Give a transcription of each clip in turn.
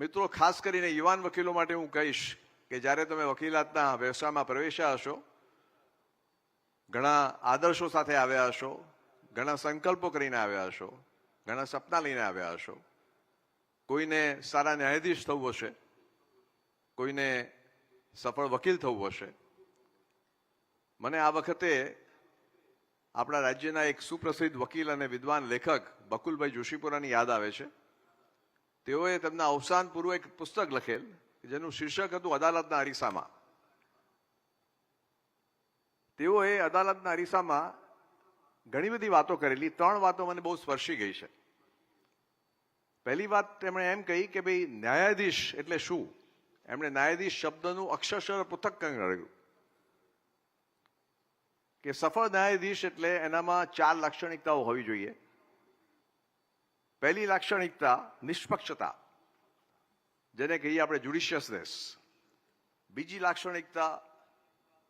મિત્રો, ખાસ કરીને યુવાન વકીલો માટે હું કહીશ કે જ્યારે તમે વકીલાતના વ્યવસાયમાં પ્રવેશ્યા હશો, ઘણા આદર્શો સાથે આવ્યા હશો, ઘણા સંકલ્પો કરીને આવ્યા હશો, ઘણા સપના લઈને આવ્યા હશો, કોઈને સારા ન્યાયાધીશ થવું હશે, કોઈને સફળ વકીલ થવું હશે. મને આ વખતે આપણા રાજ્યના એક સુપ્રસિદ્ધ વકીલ અને વિદ્વાન લેખક બકુલભાઈ જોશીપુરાની યાદ આવે છે. તેઓએ તેમના અવસાન પૂર્વે એક પુસ્તક લખેલ, જેનું શીર્ષક હતું અદાલતના અરીસામાં. તેઓએ અદાલતના અરીસામાં ઘણી બધી વાતો કરેલી. ત્રણ વાતો મને બહુ સ્પર્શી ગઈ છે. પહેલી વાત તેમણે એમ કહી કે ભાઈ, ન્યાયાધીશ એટલે શું? એમણે ન્યાયાધીશ શબ્દનું અક્ષરશર પૃથક્કરણ કર્યું કે સફળ ન્યાયાધીશ એટલે એનામાં ચાર લાક્ષણિકતાઓ હોવી જોઈએ. પહેલી લાક્ષણિકતા નિષ્પક્ષતા, જેને કહીએ આપણે જ્યુડિશિયસનેસ બીજી લાક્ષણિકતા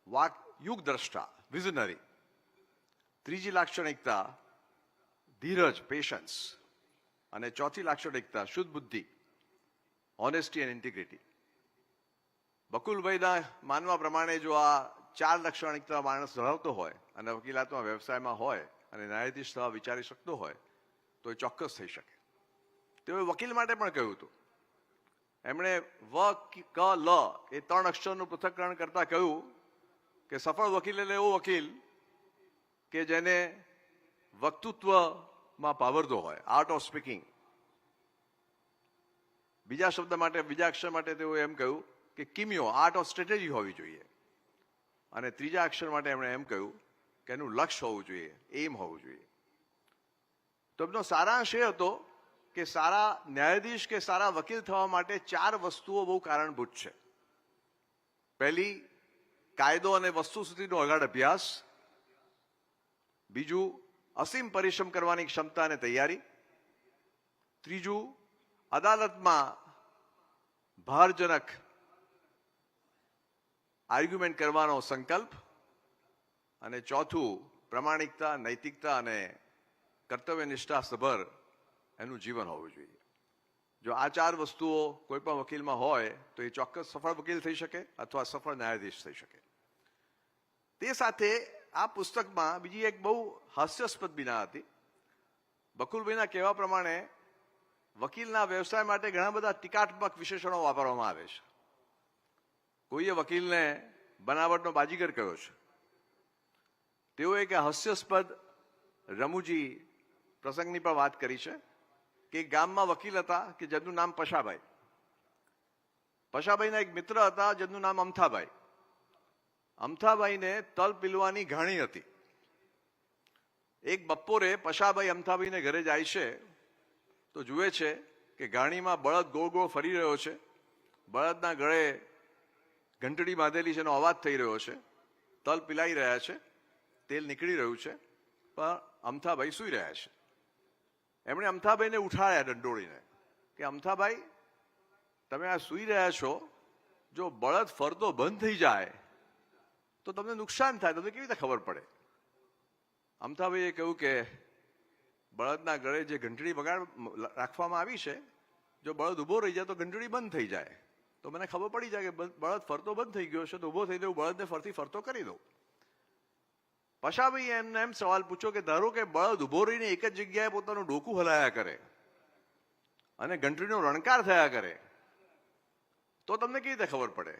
વાક યુગ દ્રષ્ટા વિઝનરી ત્રીજી લાક્ષણિકતા ધીરજ પેશન્સ અને ચોથી લાક્ષણિકતા શુદ્ધ બુદ્ધિ ઓનેસ્ટી એન્ડ ઇન્ટિગ્રિટી બકુલભાઈના માનવા પ્રમાણે જો આ ચાર લાક્ષણિકતા માણસ ધરાવતો હોય, અને વકીલાતમાં વ્યવસાયમાં હોય, અને ન્યાયાધીશ થવા વિચારી શકતો હોય તો એ ચોક્કસ થઈ શકે. તેઓએ વકીલ માટે પણ કહ્યું હતું. એમણે વ ક લ એ ત્રણ અક્ષરનું પૃથ્થકરણ કરતા કહ્યું કે સફળ વકીલ એટલે એવો વકીલ કે જેને વક્તૃત્વમાં પાવરદો હોય આર્ટ ઓફ સ્પીકિંગ બીજા શબ્દ માટે, બીજા અક્ષર માટે તેઓએ એમ કહ્યું કે કિમિયો આર્ટ ઓફ સ્ટ્રેટેજી હોવી જોઈએ. અને ત્રીજા અક્ષર માટે એમણે એમ કહ્યું કે એનું લક્ષ્ય હોવું જોઈએ એમ હોવું જોઈએ. તો એમનો સારાંશ એ હતો કે સારા ન્યાયાધીશ કે સારા વકીલ થવા માટે ચાર વસ્તુઓ બહુ કારણભૂત છે. પહેલી, કાયદો અને વસ્તુ સુધીનો અગાઢ અભ્યાસ. બીજું, અસીમ પરિશ્રમ કરવાની ક્ષમતા અને તૈયારી. ત્રીજું, અદાલતમાં ભારજનક આર્ગ્યુમેન્ટ કરવાનો સંકલ્પ. અને ચોથું, પ્રમાણિકતા, નૈતિકતા અને કર્તવ્ય નિષ્ઠા સભર એનું જીવન હોવું જોઈએ. જો આ ચાર વસ્તુઓ કોઈ પણ વકીલમાં હોય, તો એ ચોક્કસ સફળ વકીલ થઈ શકે અથવા સફળ ન્યાયાધીશ થઈ શકે. તે સાથે આ પુસ્તકમાં બીજી એક બહુ હાસ્યાસ્પદ બિના હતી. બકુલભાઈના કહેવા પ્રમાણે, વકીલના વ્યવસાય માટે ઘણા બધા ટીકાત્મક વિશેષણો વાપરવામાં આવે છે. કોઈએ વકીલને બનાવટનો બાજીગર કહ્યો છે. તેઓએ એક હાસ્યાસ્પદ રમૂજી પ્રસંગની પણ વાત કરી છે કે ગામમાં વકીલ હતા કે જેમનું નામ પશાભાઈ. પશાભાઈના એક મિત્ર હતા જેમનું નામ અમથાભાઈ. અમથાભાઈને તલ પીલવાની ઘાણી હતી. એક બપોરે પશાભાઈ અમથાભાઈને ઘરે જાય છે તો જુએ છે કે ઘાણીમાં બળદ ગોળ ગોળ ફરી રહ્યો છે. બળદના ગળે ઘંટડી બાંધેલી છે એનો અવાજ થઈ રહ્યો છે. તલ પીલાઈ રહ્યા છે. તેલ નીકળી રહ્યું છે. પણ અમથાભાઈ સૂઈ રહ્યા છે. એમણે અમથાભાઈને ઉઠાડ્યા દંડોળીને કે, અમથાભાઈ, તમે આ સૂઈ રહ્યા છો? જો બળદ ફરતો બંધ થઈ જાય, તો તમને નુકસાન થાય, તમને કેવી રીતે ખબર પડે? અમથાભાઈએ કહ્યું કે, બળદના ગળે જે ઘંટડી બગાડ રાખવામાં આવી છે, જો બળદ ઊભો રહી જાય તો ઘંટડી બંધ થઈ જાય. તો મને ખબર પડી જાય કે બળદ ફરતો બંધ થઈ ગયો છે, તો ઊભો થઈ દઉં બળદને ફરતી ફરતો કરી દઉં. પશાભાઈએ એમને એમ સવાલ પૂછ્યો કે ધારો કે બળદ ઊભો રહીને એક જ જગ્યાએ પોતાનું ડોકું હલાયા કરે અને ઘંટડીનો રણકાર થયા કરે, તો તમને કેવી રીતે ખબર પડે?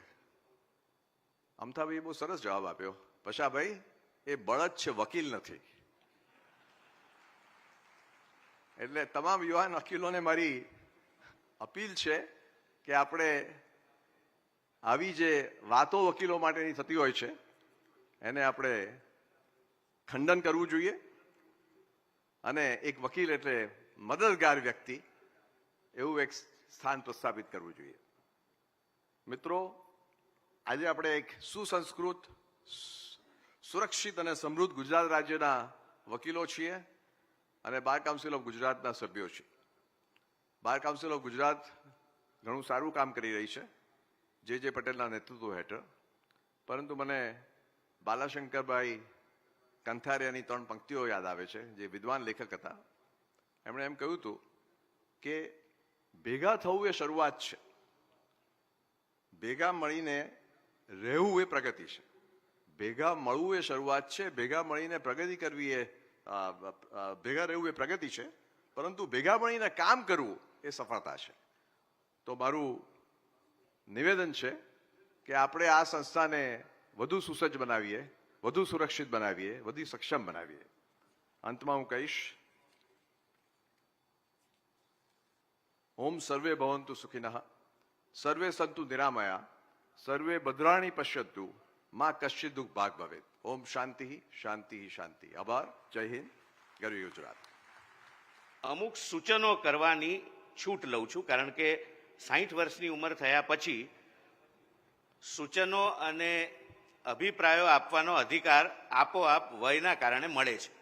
અમથાભાઈએ બહુ સરસ જવાબ આપ્યો. પશાભાઈ, એ બળદ છે, વકીલ નથી. એટલે તમામ યુવાન વકીલોને મારી અપીલ છે કે આપણે આવી જે વાતો વકીલો માટેની થતી હોય છે, એને આપણે ખંડન કરવું જોઈએ. અને એક વકીલ એટલે મદદગાર વ્યક્તિ, એવું એક સ્થાન પ્રસ્થાપિત કરવું જોઈએ. મિત્રો, આજે આપણે એક સુસંસ્કૃત, સુરક્ષિત અને સમૃદ્ધ ગુજરાત રાજ્યના વકીલો છીએ અને બાર કાઉન્સિલ ઓફ ગુજરાતના સભ્યો છીએ. બાર કાઉન્સિલ ઓફ ગુજરાત ઘણું સારું કામ કરી રહી છે, જે જે પટેલના નેતૃત્વ હેઠળ. પરંતુ મને બાલાશંકરભાઈ કંથારિયાની ત્રણ પંક્તિઓ યાદ આવે છે, જે વિદ્વાન લેખક હતા. એમણે એમ કહ્યું હતું કે ભેગા થવું એ શરૂઆત છે. ભેગા મળીને રહેવું એ પ્રગતિ છે. ભેગા મળવું એ શરૂઆત છે, ભેગા મળીને પ્રગતિ કરવી એ ભેગા રહેવું એ પ્રગતિ છે, પરંતુ ભેગા મળીને કામ કરવું એ સફળતા છે. તો મારું નિવેદન છે કે આપણે આ સંસ્થાને વધુ સુસજ્જ બનાવીએ. વધુ સુરક્ષિત બનાવીએ, વધુ સક્ષમ બનાવીએ. અંતમાં હું કહીશ, ઓમ સર્વે ભવંતુ સુખિનઃ, સર્વે સંતુ નિરામયા, સર્વે ભદ્રાણી પશ્યતુ, માં કશ્ચિત દુઃખ ભાગ ભવેત. ઓમ શાંતિ શાંતિ શાંતિ. આભાર. જય હિન્દ. ગરવી ગુજરાત. અમુક સૂચનો કરવાની છૂટ લઉં છું, કારણ કે સાહીઠ વર્ષની ઉંમર થયા પછી સૂચનો અને અભિપ્રાયો આપવાનો અધિકાર આપોઆપ વયના કારણે મળે છે.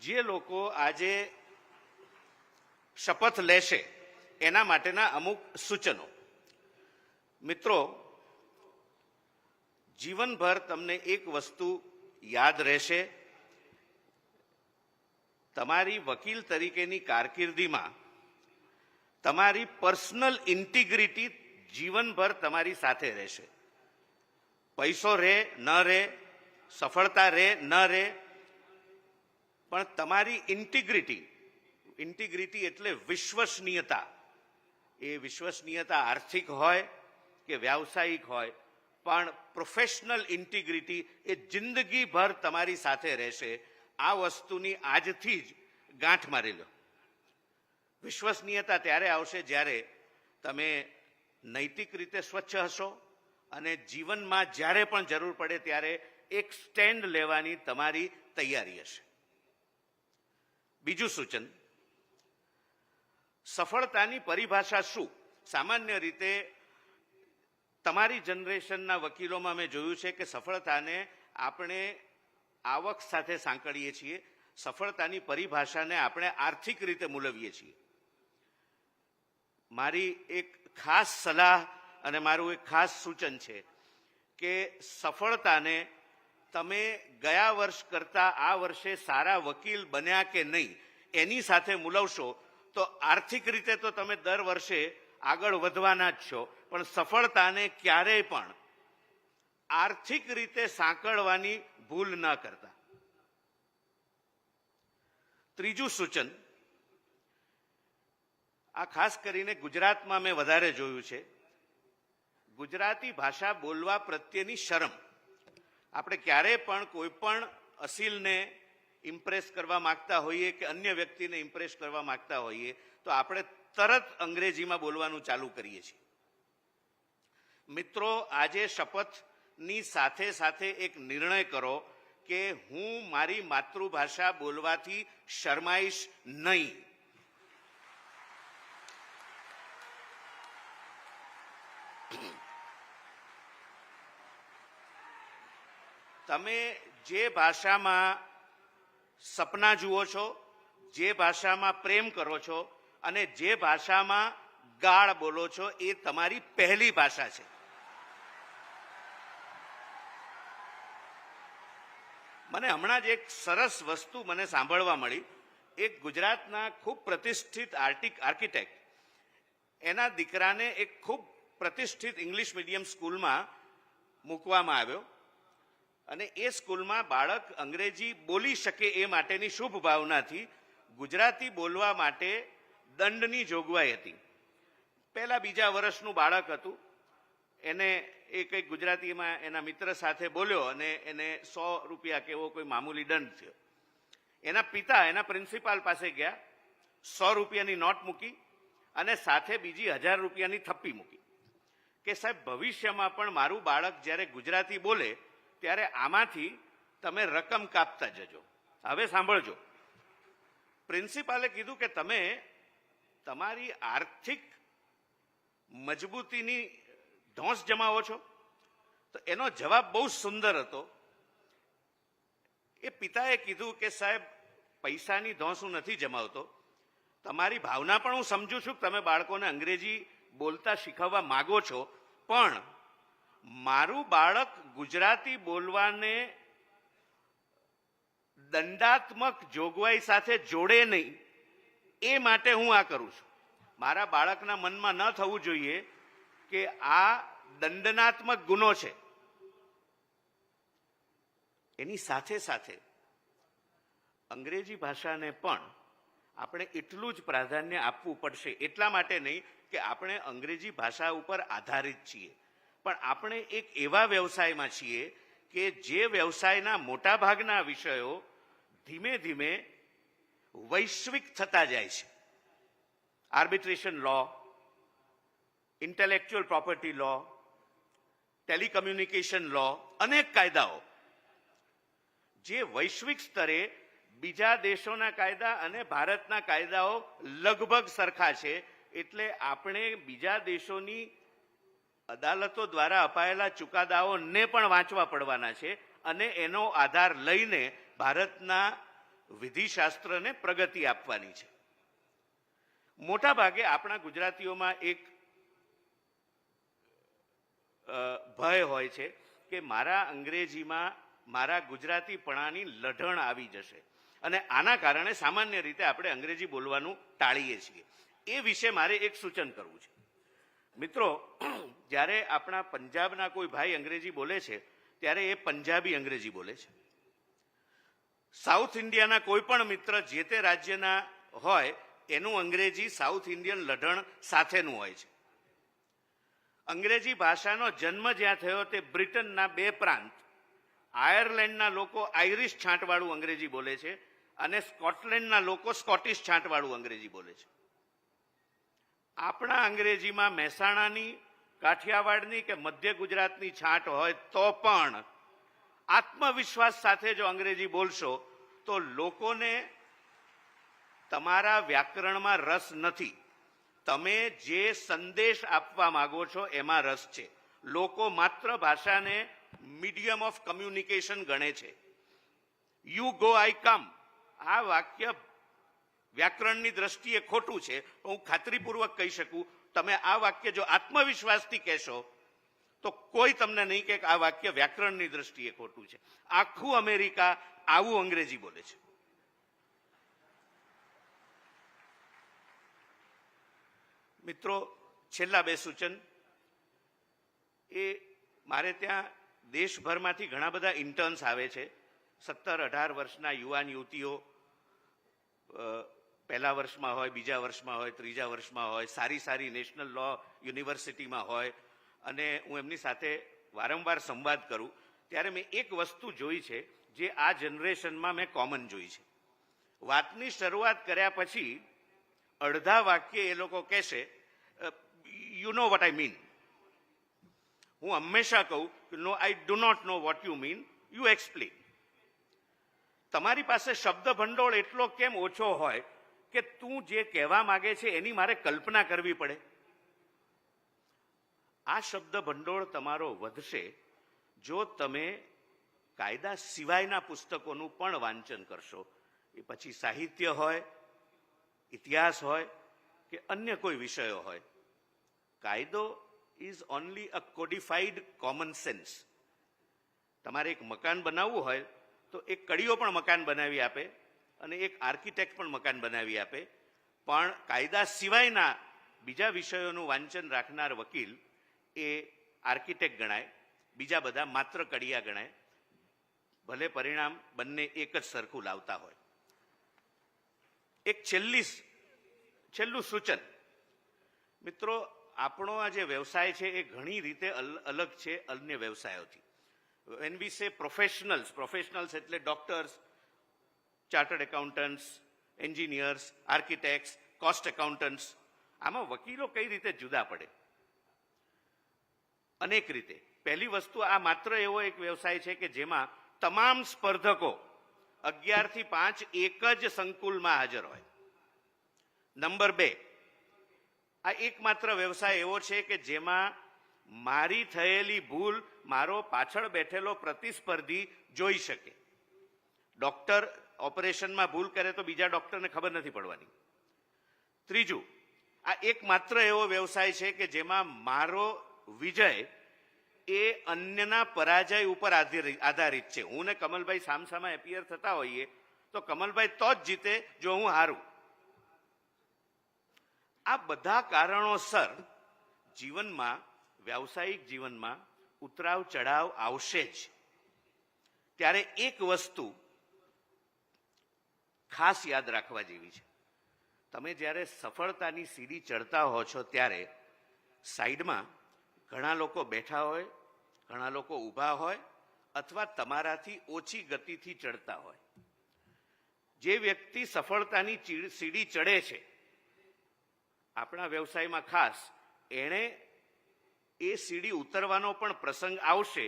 જે લોકો આજે શપથ લેશે એના માટેના અમુક સૂચનો. મિત્રો, જીવનભર તમને એક વસ્તુ યાદ રહેશે. તમારી વકીલ તરીકેની કારકિર્દીમાં તમારી પર્સનલ ઇન્ટિગ્રિટી જીવનભર તમારી સાથે રહેશે. પૈસો રહે ન રહે સફળતા રહે ન રહે પણ તમારી ઇન્ટિગ્રિટી ઇન્ટિગ્રિટી એટલે વિશ્વસનીયતા. એ વિશ્વસનીયતા આર્થિક હોય કે વ્યાવસાયિક હોય, પણ પ્રોફેશનલ ઇન્ટિગ્રિટી એ જિંદગીભર તમારી સાથે રહેશે. આ વસ્તુની આજથી જ ગાંઠ મારી લો. વિશ્વસનીયતા ત્યારે આવશે જ્યારે તમે નૈતિક રીતે સ્વચ્છ હશો અને જીવનમાં જ્યારે પણ જરૂર પડે ત્યારે એક સ્ટેન્ડ લેવાની તમારી તૈયારી હશે. બીજું સૂચન. સફળતાની પરિભાષા શું? સામાન્ય રીતે તમારી જનરેશનના વકીલોમાં મેં જોયું છે કે સફળતાને આપણે આવક સાથે સાંકળીએ છીએ. સફળતાની પરિભાષાને આપણે આર્થિક રીતે મૂલવીએ છીએ. મારી એક ખાસ સલાહ અને મારું એક ખાસ સૂચન છે કે સફળતાને તમે ગયા વર્ષ કરતા આ વર્ષે સારા વકીલ બન્યા કે નહીં, એની સાથે મૂલવશો, તો આર્થિક રીતે તો તમે દર વર્ષે આગળ વધવાના જ છો, પણ સફળતાને ક્યારેય પણ આર્થિક રીતે સાંકળવાની ભૂલ ન કરતા. ત્રીજું સૂચન, આ ખાસ કરીને ગુજરાતમાં મેં વધારે જોયું છે. ગુજરાતી ભાષા બોલવા પ્રત્યેની શરમ. આપણે ક્યારે પણ કોઈ પણ અસીલને ઇમ્પ્રેસ કરવા માંગતા હોઈએ કે અન્ય વ્યક્તિને ઇમ્પ્રેસ કરવા માંગતા હોઈએ, તો આપણે તરત અંગ્રેજીમાં બોલવાનું ચાલુ કરીએ છીએ. મિત્રો, આજે શપથની સાથે સાથે એક નિર્ણય કરો કે હું મારી માતૃભાષા બોલવાથી શરમાઈશ નહીં. તમે જે ભાષામાં સપના જુઓ છો, જે ભાષામાં પ્રેમ કરો છો અને જે ભાષામાં ગાળ બોલો છો, એ તમારી પહેલી ભાષા છે. મને હમણાં જ એક સરસ વસ્તુ મને સાંભળવા મળી. એક ગુજરાતના ખૂબ પ્રતિષ્ઠિત આર્ટિક, આર્કિટેક્ટ. એના દીકરાને એક ખૂબ પ્રતિષ્ઠિત ઇંગ્લિશ મીડિયમ સ્કૂલમાં મૂકવામાં આવ્યો. અને એ સ્કૂલમાં બાળક અંગ્રેજી બોલી શકે એ માટેની શુભ ભાવનાથી ગુજરાતી બોલવા માટે દંડની જોગવાઈ હતી. પહેલાં બીજા વર્ષનું બાળક હતું. એને એ કંઈક ગુજરાતીમાં એના મિત્ર સાથે બોલ્યો અને એને સો રૂપિયા કે એવો કોઈ મામૂલી દંડ થયો. એના પિતા, એના પ્રિન્સિપાલ પાસે ગયા, સો રૂપિયાની નોટ મૂકી અને સાથે બીજી હજાર રૂપિયાની થપ્પી મૂકી કે સાહેબ, ભવિષ્યમાં પણ મારું બાળક જ્યારે ગુજરાતી બોલે ત્યારે આમાંથી તમે રકમ કાપતા જજો. હવે સાંભળજો. પ્રિન્સિપાલે કીધું કે તમે તમારી આર્થિક મજબૂતીની ધોંસ જમાવો છો. તો એનો જવાબ બહુ સુંદર હતો. એ પિતાએ કીધું કે સાહેબ, પૈસાની ધોંસ હું નથી જમાવતો. તમારી ભાવના પણ હું સમજુ છું તમે બાળકોને અંગ્રેજી બોલતા શીખવવા માગો છો. પણ મારું બાળક ગુજરાતી બોલવાને દંડાત્મક જોગવાઈ સાથે જોડે નહીં, એ માટે હું આ કરું છું. મારા બાળકના મનમાં ન થવું જોઈએ કે આ દંડનાત્મક ગુનો છે. એની સાથે સાથે અંગ્રેજી ભાષાને પણ આપણે એટલું જ પ્રાધાન્ય આપવું પડશે એટલા માટે નહીં કે આપણે અંગ્રેજી ભાષા ઉપર આધારિત છીએ. પણ આપણે એક એવા વ્યવસાયમાં છીએ કે જે વ્યવસાયના મોટા ભાગના વિષયો ધીમે ધીમે વૈશ્વિક થતા જાય છે. Arbitration law intellectual property law telecommunication law અનેક કાયદાઓ જે વૈશ્વિક સ્તરે બીજા દેશોના કાયદા અને ભારતના કાયદાઓ લગભગ સરખા છે, એટલે આપણે બીજા દેશોની અદાલતો દ્વારા અપાયેલા ચુકાદાઓને પણ વાંચવા પડવાના છે અને એનો આધાર લઈને ભારતના વિધિશાસ્ત્રને પ્રગતિ આપવાની છે. મોટા ભાગે આપણા ગુજરાતીઓમાં એક ભય હોય છે કે મારા અંગ્રેજીમાં મારા ગુજરાતીપણાની લઢણ આવી જશે અને આના કારણે સામાન્ય રીતે આપણે અંગ્રેજી બોલવાનું ટાળીએ છીએ. એ વિશે મારે એક સૂચન કરવું છે. મિત્રો, જ્યારે આપણા પંજાબના કોઈ ભાઈ અંગ્રેજી બોલે છે, ત્યારે એ પંજાબી અંગ્રેજી બોલે છે. સાઉથ ઇન્ડિયાના કોઈ પણ મિત્ર જે તે રાજ્યના હોય, એનું અંગ્રેજી સાઉથ ઇન્ડિયન લઢણ સાથેનું હોય છે. અંગ્રેજી ભાષાનો જન્મ જ્યાં થયો તે બ્રિટનના બે પ્રાંત, આયર્લેન્ડના લોકો આઈરિશ છાંટવાળું અંગ્રેજી બોલે છે અને સ્કોટલેન્ડના લોકો સ્કોટિશ છાંટવાળું અંગ્રેજી બોલે છે. આપણા અંગ્રેજીમાં મહેસાણાની, કાઠિયાવાડની કે મધ્ય ગુજરાતની છાંટ હોય તો પણ આત્મવિશ્વાસ સાથે જો અંગ્રેજી બોલશો, તો લોકોને તમારા વ્યાકરણમાં રસ નથી. તમે જે સંદેશ આપવા માગો છો, એમાં રસ છે. લોકો માત્ર ભાષાને મીડિયમ ઓફ કમ્યુનિકેશન ગણે છે. You go I come. આ વાક્ય વ્યાકરણની દ્રષ્ટિએ ખોટું છે હું ખાતરીપૂર્વક કહી શકું, તમે આ વાક્ય જો આત્મવિશ્વાસથી કહેશો, તો કોઈ તમને નહીં કે આ વાક્ય વ્યાકરણની દ્રષ્ટિએ ખોટું છે. આખું અમેરિકા આવું અંગ્રેજી બોલે છે. મિત્રો, છેલ્લા બે સૂચન. એ મારે ત્યાં દેશભરમાંથી ઘણા બધા ઇન્ટર્ન્સ આવે છે. સત્તર અઢાર વર્ષના યુવાન યુવતીઓ પહેલા વર્ષમાં હોય, બીજા વર્ષમાં હોય, ત્રીજા વર્ષમાં હોય, સારી સારી નેશનલ લો યુનિવર્સિટીમાં હોય, અને હું એમની સાથે વારંવાર સંવાદ કરું, ત્યારે મેં એક વસ્તુ જોઈ છે, જે આ જનરેશનમાં મેં કોમન જોઈ છે. વાતની શરૂઆત કર્યા પછી અડધા વાક્ય એ લોકો કહેશે you know what I mean હું હંમેશા કહું કે no I do not know what you mean you explain તમારી પાસે શબ્દ ભંડોળ એટલો કેમ ઓછો હોય કે તું જે કહેવા માંગે છે એની મારે કલ્પના કરવી પડે. આ શબ્દ ભંડોળ તમારો વધશે જો તમે કાયદા સિવાયના પુસ્તકોનું પણ વાંચન કરશો. એ પછી સાહિત્ય હોય, ઇતિહાસ હોય કે અન્ય કોઈ વિષયો હોય. કાયદો is only a codified common sense તમારે એક મકાન બનાવવું હોય તો એક કડીઓ પણ મકાન બનાવી આપે. અને એક આર્કિટેક્ટ પણ મકાન બનાવી આપે. પણ કાયદા સિવાયના બીજા વિષયોનું વાંચન રાખનાર વકીલ એ આર્કિટેક્ટ ગણાય, બીજા બધા માત્ર કડિયા ગણાય. ભલે પરિણામ બંને એક જ સરખું લાવતા હોય. એક છેલ્લી છેલ્લું સૂચન. મિત્રો, આપણો આ જે વ્યવસાય છે એ ઘણી રીતે અલગ છે અન્ય વ્યવસાયોથી. વેન વી સે પ્રોફેશનલ્સ પ્રોફેશનલ્સ એટલે doctors chartered accountants engineers architects cost accountants આમાં વકીલો કઈ રીતે જુદા પડે? અનેક રીતે. પહેલી વસ્તુ આ માત્ર એવો એક વ્યવસાય છે કે જેમાં તમામ સ્પર્ધકો અગિયારથી પાંચ એક જ સંકુલમાં હાજર હોય. નંબર બે, આ એકમાત્ર વ્યવસાય એવો છે કે જેમાં મારી થયેલી ભૂલ મારો પાછળ બેઠેલો પ્રતિસ્પર્ધી જોઈ શકે. ડોક્ટર ઓપરેશનમાં ભૂલ કરે તો બીજા ડોક્ટરને ખબર નથી પડવાની. ત્રીજું, આ એકમાત્ર એવો વ્યવસાય છે કે જેમાં મારો વિજય એ અન્યના પરાજય ઉપર આધારિત છે. હું ને કમલભાઈ સામસામા એપિયર થતા હોઈએ તો કમલભાઈ તો જ જીતે જો હું હારું. આ બધા કારણોસર જીવનમાં, વ્યાવસાયિક જીવનમાં ઉતરાવ ચઢાવ આવશે જ. ત્યારે એક વસ્તુ ખાસ યાદ રાખવા જેવી છે. તમે જ્યારે સફળતાની સીડી ચડતા હો છો ત્યારે સાઈડમાં ઘણા લોકો બેઠા હોય, ઘણા લોકો ઊભા હોય અથવા તમારાથી ઓછી ગતિથી ચડતા હોય. જે વ્યક્તિ સફળતાની સીડી ચડે છે, આપણા વ્યવસાયમાં ખાસ એણે એ સીડી ઉતરવાનો પણ પ્રસંગ આવશે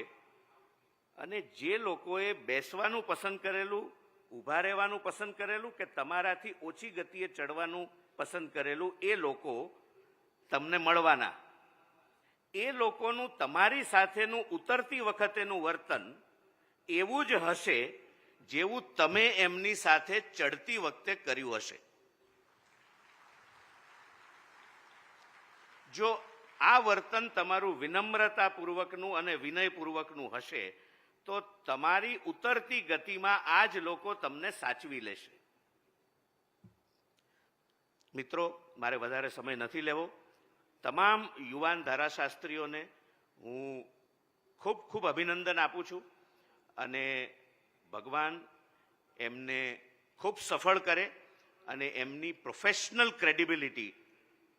અને જે લોકોએ બેસવાનું પસંદ કરેલું ઊભા રહેવાનું પસંદ કરેલું કે તમારાથી ઓછી ગતિએ ચડવાનું પસંદ કરેલું એ લોકો તમને મળવાના. એ લોકોનું તમારી સાથેનું ઉતરતી વખતેનું વર્તન એવું જ હશે જેવું તમે એમની સાથે ચડતી વખતે કર્યું હશે. જો આ વર્તન તમારું વિનમ્રતાપૂર્વકનું અને વિનયપૂર્વકનું હશે તો તમારી ઉતરતી ગતિમાં આ જ લોકો તમને સાચવી લેશે. મિત્રો, મારે વધારે સમય નથી લેવો. તમામ યુવાન ધારાશાસ્ત્રીઓને હું ખૂબ ખૂબ અભિનંદન આપું છું અને ભગવાન એમને ખૂબ સફળ કરે અને એમની પ્રોફેશનલ ક્રેડિબિલિટી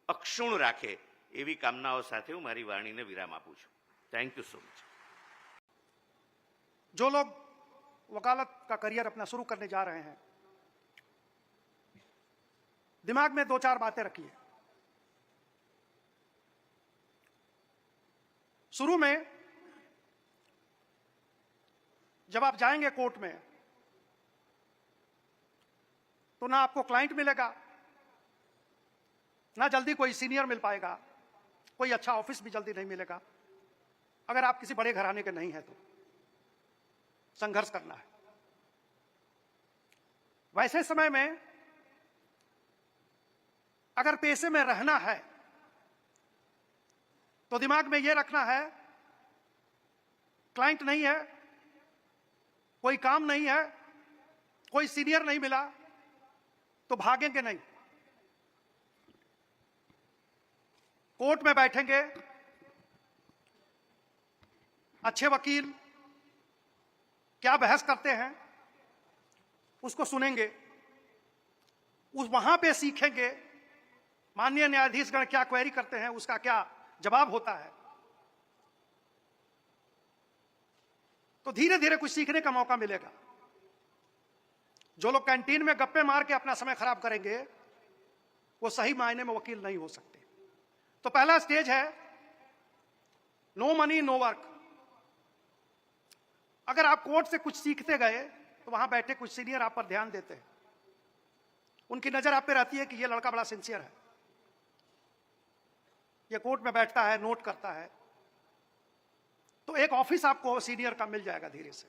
અક્ષુણ રાખે એવી કામનાઓ સાથે હું મારી વાણીને વિરામ આપું છું. થેન્ક યુ સો મચ जो लोग वकालत का करियर अपना शुरू करने जा रहे हैं, दिमाग में दो चार बातें रखिए। शुरू में जब आप जाएँगे कोर्ट में तो ना आपको क्लाइंट मिलेगा, ना जल्दी कोई सीनियर मिल पाएगा, कोई अच्छा ऑफ़िस भी जल्दी नहीं मिलेगा। अगर आप किसी बड़े घराने के नहीं हैं तो। संघर्ष करना है। वैसे समय में अगर पेशे में रहना है तो दिमाग में यह रखना है, क्लाइंट नहीं है, कोई काम नहीं है, कोई सीनियर नहीं मिला तो भागेंगे नहीं। कोर्ट में बैठेंगे, अच्छे वकील क्या बहस करते हैं? उसको सुनेंगे। उस वहाँ पे सीखेंगे। माननीय न्यायाधीशगण क्या क्वेरी करते हैं? उसका क्या जवाब होता है? तो धीरे धीरे कुछ सीखने का मौका मिलेगा। जो लोग कैंटीन में गप्पे मार के अपना समय खराब करेंगे, वो सही मायने में वकील नहीं हो सकते। तो पहला स्टेज है, नो मनी, नो वर्क। अगर आप कोर्ट से कुछ सीखते गए तो वहाँ बैठे कुछ सीनियर आप पर ध्यान देते हैं। उनकी नज़र आप पे रहती है कि ये लड़का बड़ा सिंसियर है। ये कोर्ट में बैठता है नोट करता है। तो एक ऑफ़िस आपको सीनियर का मिल जाएगा धीरे से।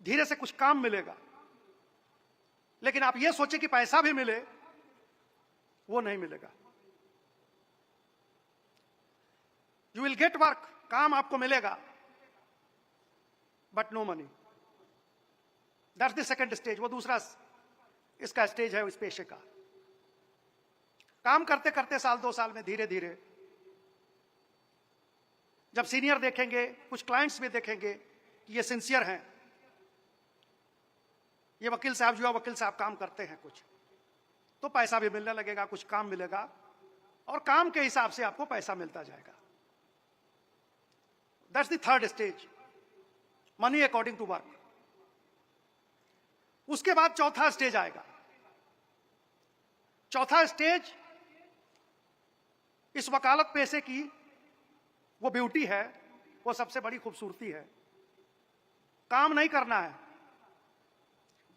धीरे से कुछ काम मिलेगा। लेकिन आप ये सोचे कि पैसा भी मिले, वो नहीं मिलेगा। यू विल गेट वर्क काम आपको मिलेगा. But no money that's the second stage वो दूसरा इसका स्टेज है इस पेशे का. काम करते करते साल, दो साल में धीरे धीरे. जब सीनियर देखेंगे, कुछ क्लाइंट्स भी देखेंगे कि ये सिंसियर हैं. ये वकील साहब जो है, वकील साहब काम करते हैं कुछ. तो पैसा भी मिलने लगेगा, कुछ काम मिलेगा. और काम के हिसाब से आपको पैसा मिलता जाएगा. That's the third stage money according to work उसके बाद चौथा स्टेज आएगा। चौथा स्टेज इस वकालत पेशे की वो ब्यूटी है, वो सबसे बड़ी खूबसूरती है। काम नहीं करना है,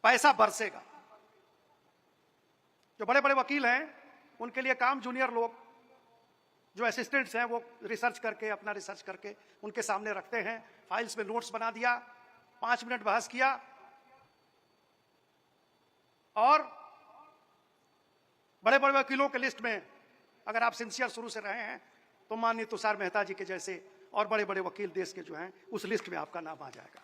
पैसा बरसेगा। जो बड़े बड़े वकील हैं, उनके लिए काम जूनियर लोग जो असिस्टेंट्स हैं, वो रिसर्च करके, अपना रिसर्च करके उनके सामने रखते हैं। फाइल्स में नोट्स बना दिया, पाँच मिनट बहस किया, और बड़े बड़े वकीलों के लिस्ट में, अगर आप सिंसियर शुरू से रहे हैं तो माननीय तुषार मेहता जी के जैसे और बड़े बड़े वकील देश के जो हैं, उस लिस्ट में आपका नाम आ जाएगा।